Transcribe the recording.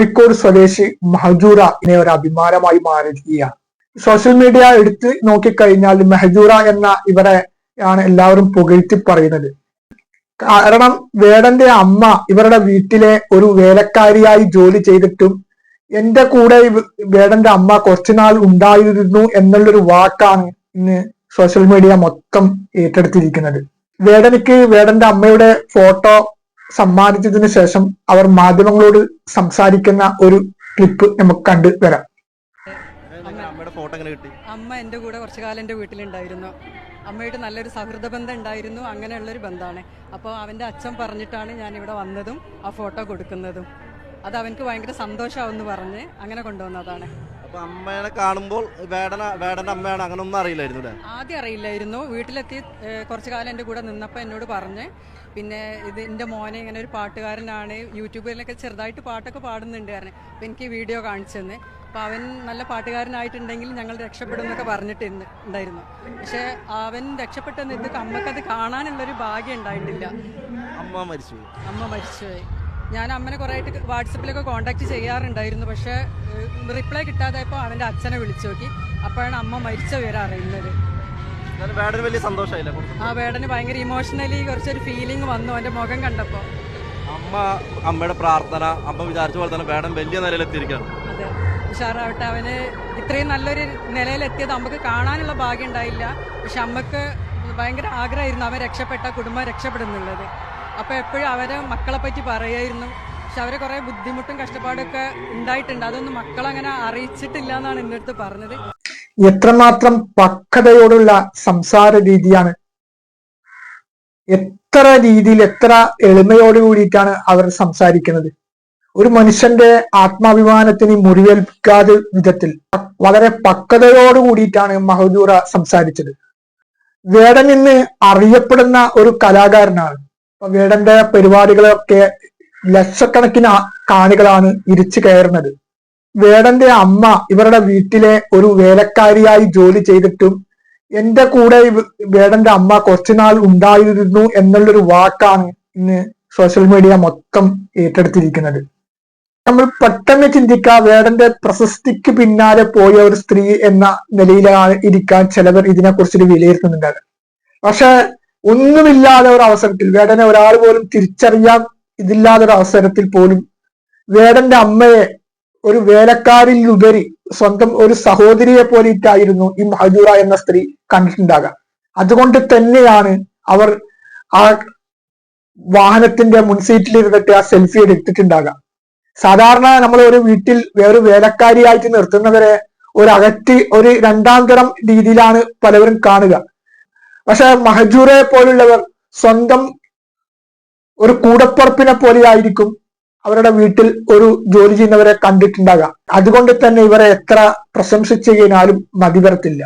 കോഴിക്കോട് സ്വദേശി മഹജൂറ ഇനെ ഒരു അഭിമാനമായി മാറിയിരിക്കുകയാണ്. സോഷ്യൽ മീഡിയ എടുത്ത് നോക്കിക്കഴിഞ്ഞാൽ മെഹജൂറ എന്ന ഇവരെ ആണ് എല്ലാവരും പുകഴ്ത്തി പറയുന്നത്. കാരണം വേടന്റെ അമ്മ ഇവരുടെ വീട്ടിലെ ഒരു വേലക്കാരിയായി ജോലി ചെയ്തിട്ടും എന്റെ കൂടെ വേടന്റെ അമ്മ കുറച്ചുനാൾ ഉണ്ടായിരുന്നു എന്നുള്ളൊരു വാക്കാണ് ഇന്ന് സോഷ്യൽ മീഡിയ മൊത്തം ഏറ്റെടുത്തിരിക്കുന്നത്. വേടനിക്ക് വേടന്റെ അമ്മയുടെ ഫോട്ടോ സമ്മാനിച്ചതിന് ശേഷം അവർ മാധ്യമങ്ങളോട് സംസാരിക്കുന്ന ഒരു ക്ലിപ്പ് നമുക്ക് കണ്ടു വരാം. അമ്മയുടെ അമ്മ എന്റെ കൂടെ കുറച്ചു കാലം എന്റെ വീട്ടിലുണ്ടായിരുന്നു. അമ്മയായിട്ട് നല്ലൊരു സൗഹൃദ ബന്ധം ഉണ്ടായിരുന്നു. അങ്ങനെയുള്ള ഒരു ബന്ധമാണ്. അപ്പോൾ അവന്റെ അച്ഛൻ പറഞ്ഞിട്ടാണ് ഞാൻ ഇവിടെ വന്നതും ആ ഫോട്ടോ കൊടുക്കുന്നതും. അത് അവനക്ക് ഭയങ്കര സന്തോഷമാവെന്ന് പറഞ്ഞ് അങ്ങനെ കൊണ്ടുവന്നതാണ്. അപ്പൊ അമ്മേനെ കാണുമ്പോൾ വേടന വേടന്റെ അമ്മയാണ് അങ്ങനെ ഒന്നും അറിയില്ലായിരുന്നു അല്ലേ? ആദ്യം അറിയില്ലായിരുന്നു. വീട്ടിലെത്തി കുറച്ചു കുറച്ച് കാലം എന്റെ കൂടെ നിന്നപ്പോൾ എന്നോട് പറഞ്ഞ്. പിന്നെ ഇത് എന്റെ മോനെ ഇങ്ങനെ ഒരു പാട്ടുകാരനാണ് യൂട്യൂബിലൊക്കെ ചെറുതായിട്ട് പാട്ടൊക്കെ പാടുന്നുണ്ട് കാരണം അപ്പോൾ എനിക്ക് വീഡിയോ കാണിച്ചു തന്നെ. അപ്പോൾ അവൻ നല്ല പാട്ടുകാരനായിട്ടുണ്ടെങ്കിൽ ഞങ്ങൾ രക്ഷപ്പെടും എന്നൊക്കെ പറഞ്ഞിട്ട് ഇന്ന് ഉണ്ടായിരുന്നു. പക്ഷേ അവൻ രക്ഷപ്പെട്ടെന്ന് ഇത് അമ്മക്കത് കാണാനുള്ളൊരു ഭാഗ്യം ഉണ്ടായിട്ടില്ല. അമ്മ മരിച്ചു അമ്മ മരിച്ചുപോയി. ഞാൻ അമ്മനെ കുറേ ആയിട്ട് വാട്സപ്പിലൊക്കെ കോൺടാക്ട് ചെയ്യാറുണ്ടായിരുന്നു. പക്ഷേ റിപ്ലൈ കിട്ടാതായപ്പോൾ അവന്റെ അച്ഛനെ വിളിച്ചു നോക്കി. അപ്പോഴാണ് അമ്മ മരിച്ച വിവരം അറിയുന്നത്. വേടന് വലിയ സന്തോഷമായില്ല? ആ വേടന് ഭയങ്കര ഇമോഷണലി കുറച്ചൊരു ഫീലിംഗ് വന്നു അവന്റെ മുഖം കണ്ടപ്പോൾ അമ്മ അമ്മയുടെ പ്രാർത്ഥന അമ്മ വിചാരിച്ച പോലെ തന്നെ വേടൻ വലിയ നിലയിലെത്തിയിരിക്കുകയാണ്. അതെ. ഉഷാറാവട്ടെ അവന് ഇത്രയും നല്ലൊരു നിലയിലെത്തിയത് നമുക്ക് കാണാനുള്ള ഭാഗ്യം ഉണ്ടായില്ല. പക്ഷെ അമ്മയ്ക്ക് ഭയങ്കര ആഗ്രഹമായിരുന്നു അവൻ രക്ഷപ്പെട്ട കുടുംബം രക്ഷപ്പെടുന്നുള്ളത്. അപ്പോൾ എപ്പോഴും അവരെ മക്കളെ പറ്റി പറയായിരുന്നു. പക്ഷെ അവരെ കുറേ ബുദ്ധിമുട്ടും കഷ്ടപ്പാടൊക്കെ ഉണ്ടായിട്ടുണ്ട്. അതൊന്നും മക്കളങ്ങനെ അറിയിച്ചിട്ടില്ല എന്നാണ് എന്റെ അടുത്ത് പറഞ്ഞത്. എത്രമാത്രം പക്വതയോടുള്ള സംസാര രീതിയാണ്. എത്ര രീതിയിൽ എത്ര എളിമയോട് കൂടിയിട്ടാണ് അവർ സംസാരിക്കുന്നത്. ഒരു മനുഷ്യന്റെ ആത്മാഭിമാനത്തിന് മുറിവേൽപ്പിക്കാതെ വിധത്തിൽ വളരെ പക്വതയോട് കൂടിയിട്ടാണ് മഹദൂറ സംസാരിച്ചത്. വേടൻ ഇന്ന് അറിയപ്പെടുന്ന ഒരു കലാകാരനാണ്. വേടന്റെ പരിപാടികളൊക്കെ ലക്ഷക്കണക്കിന് കാണികളാണ് ഇരിച്ചു കയറുന്നത്. വേടന്റെ അമ്മ ഇവരുടെ വീട്ടിലെ ഒരു വേലക്കാരിയായി ജോലി ചെയ്തിട്ടും എന്റെ കൂടെ വേടന്റെ അമ്മ കുറച്ചുനാൾ ഉണ്ടായിരുന്നു എന്നുള്ളൊരു വാക്കാണ് ഇന്ന് സോഷ്യൽ മീഡിയ മൊത്തം ഏറ്റെടുത്തിരിക്കുന്നത്. നമ്മൾ പെട്ടെന്ന് ചിന്തിക്കുക വേടന്റെ പ്രശസ്തിക്ക് പിന്നാലെ പോയ ഒരു സ്ത്രീ എന്ന നിലയിലാണ് ഇരിക്കാൻ ചിലവർ ഇതിനെക്കുറിച്ചൊരു വിലയിരുത്തുന്നുണ്ടാകും പക്ഷെ ഒന്നുമില്ലാതെ ഒരു അവസരത്തിൽ വേടനെ ഒരാൾ പോലും തിരിച്ചറിയാൻ ഇതില്ലാതെ ഒരു അവസരത്തിൽ പോലും വേടന്റെ അമ്മയെ ഒരു വേലക്കാരിൽ ഉപരി സ്വന്തം ഒരു സഹോദരിയെ പോലെയിട്ടായിരുന്നു ഈ മഹജൂറ എന്ന സ്ത്രീ കണ്ടിട്ടുണ്ടാകാം. അതുകൊണ്ട് തന്നെയാണ് അവർ ആ വാഹനത്തിന്റെ മുൻസീറ്റിൽ ഇരുന്നിട്ട് ആ സെൽഫി എടുത്തിട്ടുണ്ടാകാം. സാധാരണ നമ്മൾ ഒരു വീട്ടിൽ വേറൊരു വേലക്കാരിയായിട്ട് നിർത്തുന്നവരെ ഒരു അകറ്റി ഒരു രണ്ടാം തരം രീതിയിലാണ് പലവരും കാണുക. പക്ഷെ മഹജൂറെ പോലുള്ളവർ സ്വന്തം ഒരു കൂടപ്പുറപ്പിനെ പോലെയായിരിക്കും അവരുടെ വീട്ടിൽ ഒരു ജോലി ചെയ്യുന്നവരെ കണ്ടിട്ടുണ്ടാകാം. അതുകൊണ്ട് തന്നെ ഇവരെ എത്ര പ്രശംസിച്ചു കഴിഞ്ഞാലും മതി വരത്തില്ല